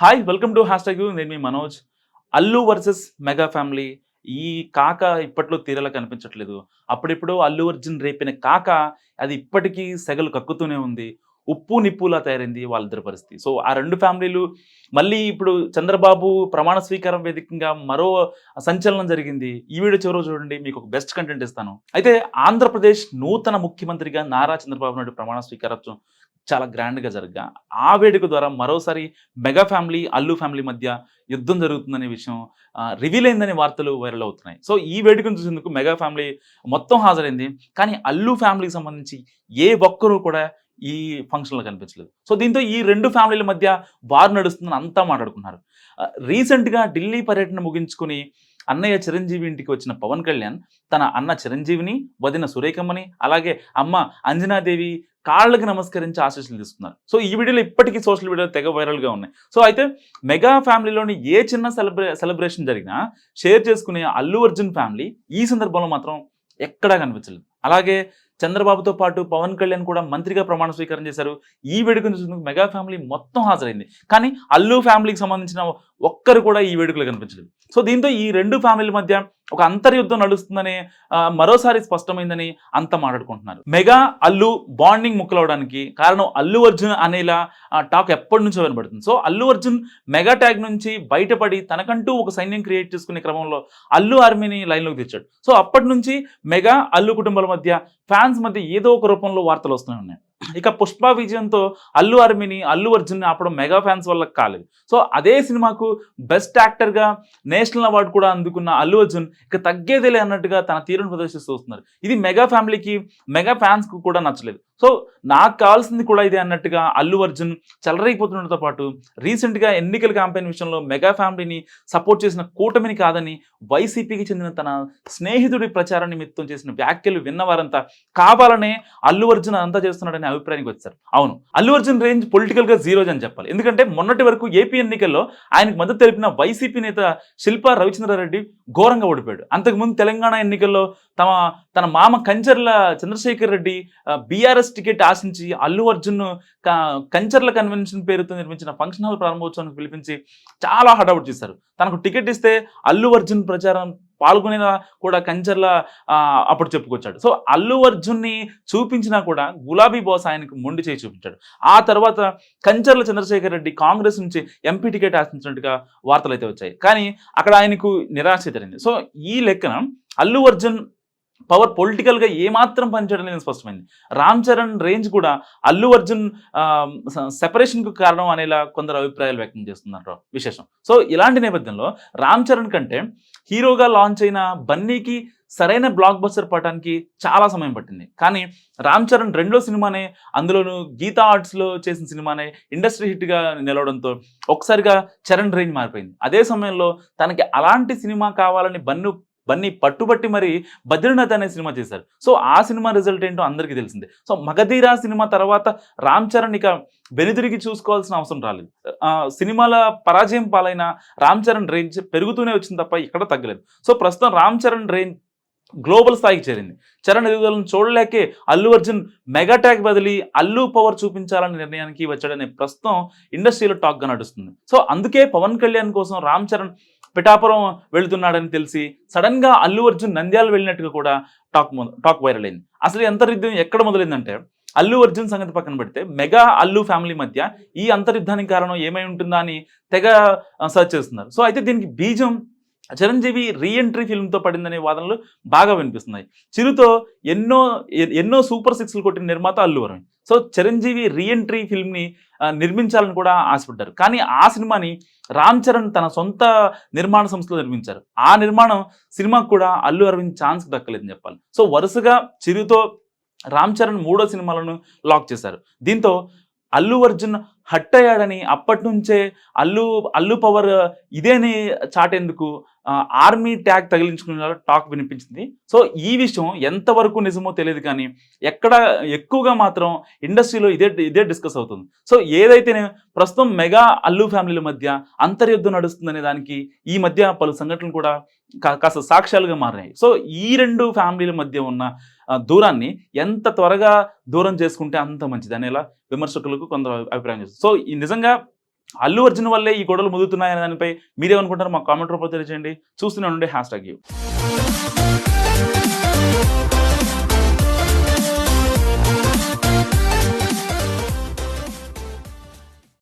Hi welcome to hashtag నేను మీ Manoj. Allu versus mega family ఈ కాక ఇప్పట్లో తీరేలా కనిపించట్లేదు. అప్పుడిప్పుడు అల్లు అర్జున్ రేపిన కాక అది ఇప్పటికీ సెగలు కక్కుతూనే ఉంది. ఉప్పు నిప్పులా తయారైంది వాళ్ళిద్దరి పరిస్థితి. సో ఆ రెండు ఫ్యామిలీలు మళ్ళీ ఇప్పుడు చంద్రబాబు ప్రమాణ స్వీకారం వేదికగా మరో సంచలనం జరిగింది. ఈ వీడియో చివరి చూడండి మీకు ఒక బెస్ట్ కంటెంట్ ఇస్తాను. అయితే ఆంధ్రప్రదేశ్ నూతన ముఖ్యమంత్రిగా నారా చంద్రబాబు నాయుడు ప్రమాణ స్వీకారం చాలా గ్రాండ్గా జరగగా. ఆ వేడుక ద్వారా మరోసారి మెగా ఫ్యామిలీ అల్లు ఫ్యామిలీ మధ్య యుద్ధం జరుగుతుందనే విషయం రివీల్ అయిందనే వార్తలు వైరల్ అవుతున్నాయి. సో ఈ వేడుకను చూసేందుకు మెగా ఫ్యామిలీ మొత్తం హాజరైంది. కానీ అల్లు ఫ్యామిలీకి సంబంధించి ఏ ఒక్కరూ కూడా ఈ ఫంక్షన్లో కనిపించలేదు. సో దీంతో ఈ రెండు ఫ్యామిలీల మధ్య వారు నడుస్తుందని అంతా మాట్లాడుకున్నారు. రీసెంట్గా ఢిల్లీ పర్యటన ముగించుకుని అన్నయ్య చిరంజీవి ఇంటికి వచ్చిన పవన్ కళ్యాణ్ తన అన్న చిరంజీవిని వదిన సురేఖమ్మని అలాగే అమ్మ అంజనాదేవి కాళ్ళకి నమస్కరించి ఆశీస్సులు తీసుకున్నారు. సో ఈ వీడియోలు ఇప్పటికీ సోషల్ మీడియాలో తెగ వైరల్గా ఉన్నాయి. సో అయితే మెగా ఫ్యామిలీలోని ఏ చిన్న సెలబ్రే సెలబ్రేషన్ జరిగినా షేర్ చేసుకునే అల్లు అర్జున్ ఫ్యామిలీ ఈ సందర్భంలో మాత్రం ఎక్కడా కనిపించలేదు. అలాగే చంద్రబాబుతో పాటు పవన్ కళ్యాణ్ కూడా మంత్రిగా ప్రమాణ స్వీకారం చేశారు. ఈ వేడుకను చూసేందుకు మెగా ఫ్యామిలీ మొత్తం హాజరైంది. కానీ అల్లు ఫ్యామిలీకి సంబంధించిన ఒక్కరు కూడా ఈ వేడుకలో కనిపించలేదు. సో దీంతో ఈ రెండు ఫ్యామిలీల మధ్య ఒక అంతర్యుద్ధం నడుస్తుందని మరోసారి స్పష్టమైందని అంత మాట్లాడుకుంటున్నారు. మెగా అల్లు బాండింగ్ ముక్కలవడానికి కారణం అల్లు అర్జున్ అనేలా టాక్ ఎప్పటి నుంచో వినబడుతుంది. So Allu Arjun mega tag నుంచి బయటపడి తనకంటూ ఒక సైన్యం క్రియేట్ చేసుకునే క్రమంలో అల్లు ఆర్మీని లైన్లోకి తెచ్చాడు. సో అప్పటి నుంచి మెగా అల్లు కుటుంబాల మధ్య ఫ్యాన్స్ మధ్య ఏదో ఒక రూపంలో వార్తలు వస్తూనే ఉన్నాయి. ఇక పుష్ప విజయంతో అల్లు అర్మిని అల్లు అర్జున్ ఆపడం మెగా ఫ్యాన్స్ వల్ల కాలేదు. సో అదే సినిమాకు బెస్ట్ యాక్టర్గా నేషనల్ అవార్డు కూడా అందుకున్న అల్లు అర్జున్ ఇక తగ్గేదేలే అన్నట్టుగా తన తీరును ప్రదర్శిస్తూ వస్తున్నారు. ఇది మెగా ఫ్యామిలీకి మెగా ఫ్యాన్స్కు కూడా నచ్చలేదు. సో నాకు కావాల్సింది కూడా ఇదే అన్నట్టుగా అల్లు అర్జున్ చెలరైపోతుండటంతో పాటు రీసెంట్గా ఎన్నికల క్యాంపెయిన్ విషయంలో మెగా ఫ్యామిలీని సపోర్ట్ చేసిన కూటమిని కాదని వైసీపీకి చెందిన తన స్నేహితుడి ప్రచార నిమిత్తం చేసిన వ్యాఖ్యలు విన్నవారంతా కావాలనే అల్లు అర్జున్ అంతా చేస్తున్నాడనే అభిప్రాయానికి వచ్చారు. అవును అల్లు అర్జున్ రేంజ్ పొలిటికల్గా జీరోజ్ అని చెప్పాలి. ఎందుకంటే మొన్నటి వరకు ఏపీ ఎన్నికల్లో ఆయనకు మద్దతు తెలిపిన వైసీపీ నేత శిల్పా రవిచంద్రారెడ్డి ఘోరంగా ఓడిపోయాడు. అంతకుముందు తెలంగాణ ఎన్నికల్లో తమ తన మామ కంచర్ల చంద్రశేఖర్ రెడ్డి బీఆర్ఎస్ టికెట్ ఆశించి అల్లు అర్జున్ కంచర్ల కన్వెన్షన్ పేరుతో నిర్మించిన ఫంక్షన్ హాల్ ప్రారంభోత్సవానికి పిలిపించి చాలా హడావుట్ చేశారు. తనకు టికెట్ ఇస్తే అల్లు అర్జున్ ప్రచారం పాల్గొనేలా కూడా కంచర్ల అప్పుడు చెప్పుకొచ్చాడు. సో అల్లు అర్జున్ని చూపించినా కూడా గులాబీ బోస్ ఆయనకు మొండి చేయి చూపించాడు. ఆ తర్వాత కంచర్ల చంద్రశేఖర్ రెడ్డి కాంగ్రెస్ నుంచి ఎంపీ టికెట్ ఆశించినట్టుగా వార్తలు అయితే వచ్చాయి. కానీ అక్కడ ఆయనకు నిరాశ జరిగింది. సో ఈ లెక్కన అల్లు అర్జున్ పవర్ పొలిటికల్గా ఏమాత్రం పనిచేయడం అనేది స్పష్టమైంది. రామ్ చరణ్ రేంజ్ కూడా అల్లు అర్జున్ సెపరేషన్కు కారణం అనేలా కొందరు అభిప్రాయాలు వ్యక్తం చేస్తున్నారు. విశేషం. సో ఇలాంటి నేపథ్యంలో రామ్ చరణ్ కంటే హీరోగా లాంచ్ అయిన బన్నీకి సరైన బ్లాక్ బస్టర్ పడటానికి చాలా సమయం పట్టింది. కానీ రామ్ చరణ్ రెండో సినిమానే అందులోనూ గీతా ఆర్ట్స్లో చేసిన సినిమానే ఇండస్ట్రీ హిట్గా నిలవడంతో ఒకసారిగా చరణ్ రేంజ్ మారిపోయింది. అదే సమయంలో తనకి అలాంటి సినిమా కావాలని బన్ను బన్నీ పట్టుబట్టి మరి బద్రీనాథ్ అనే సినిమా చేశారు. సో ఆ సినిమా రిజల్ట్ ఏంటో అందరికీ తెలిసిందే. సో మగధీరా సినిమా తర్వాత రామ్ చరణ్ ఇక వెనుదిరిగి చూసుకోవాల్సిన అవసరం రాలేదు. సినిమాల పరాజయం పాలైన రామ్ చరణ్ రేంజ్ పెరుగుతూనే వచ్చింది తప్ప ఇక్కడ తగ్గలేదు. సో ప్రస్తుతం రామ్ చరణ్ రేంజ్ గ్లోబల్ స్థాయికి చేరింది. చరణ్ ఎదుగుదలను చూడలేకే అల్లు అర్జున్ మెగా బదిలి అల్లు పవర్ చూపించాలనే నిర్ణయానికి వచ్చాడనే ప్రస్తుతం ఇండస్ట్రీలో టాక్గా నడుస్తుంది. సో అందుకే పవన్ కళ్యాణ్ కోసం రామ్ చరణ్ పిఠాపురం వెళుతున్నాడని తెలిసి సడన్గా అల్లు అర్జున్ నంద్యాల వెళ్ళినట్టుగా కూడా టాక్ టాక్ వైరల్ అయింది. అసలు అంతర్యుద్ధం ఎక్కడ మొదలైందంటే అల్లు అర్జున్ సంగతి పక్కన పెడితే మెగా అల్లు ఫ్యామిలీ మధ్య ఈ అంతర్యుద్ధానికి కారణం ఏమై ఉంటుందా అని తెగ సర్చ్ చేస్తున్నారు. సో అయితే దీనికి బీజం చిరంజీవి రీఎంట్రీ ఫిల్మ్తో పడిందనే వాదనలు బాగా వినిపిస్తున్నాయి. చిరుతో ఎన్నో ఎన్నో సూపర్ సిక్స్లు కొట్టిన నిర్మాత అల్లు అరవింద్ సో చిరంజీవి రీఎంట్రీ ఫిల్మ్ని నిర్మించాలని కూడా ఆశపడ్డారు. కానీ ఆ సినిమాని రామ్ చరణ్ తన సొంత నిర్మాణ సంస్థలో నిర్మించారు. ఆ నిర్మాణం సినిమాకు కూడా అల్లు అరవింద్ ఛాన్స్ దక్కలేదని చెప్పాలి. సో వరుసగా చిరుతో రామ్ చరణ్ మూడో సినిమాలను లాక్ చేశారు. దీంతో అల్లు అర్జున్ హట్ అయ్యాడని అప్పటి నుంచే అల్లు అల్లు పవర్ ఇదేని చాటేందుకు ఆర్మీ ట్యాగ్ తగిలించుకునే టాక్ వినిపించింది. సో ఈ విషయం ఎంతవరకు నిజమో తెలియదు కానీ ఎక్కడ ఎక్కువగా మాత్రం ఇండస్ట్రీలో ఇదే ఇదే డిస్కస్ అవుతుంది. సో ఏదైతే ప్రస్తుతం మెగా అల్లు ఫ్యామిలీల మధ్య అంతర్యుద్ధం నడుస్తుందనే దానికి ఈ మధ్య పలు సంఘటనలు కూడా కాస్త సాక్ష్యాలుగా మారినాయి. సో ఈ రెండు ఫ్యామిలీల మధ్య ఉన్న దూరాన్ని ఎంత త్వరగా దూరం చేసుకుంటే అంత మంచిది అనేలా విమర్శకులకు కొందరు అభిప్రాయం చేస్తారు సో ఈ నిజంగా అల్లు అర్జున్ వల్లే ఈ గొడవలు ముదుగుతున్నాయనే దానిపై మీరేమనుకుంటారు మా కామెంట్ రూపంలో తెలియజేయండి. చూస్తూనే ఉండండి హ్యాష్ ట్యాగ్ యూ.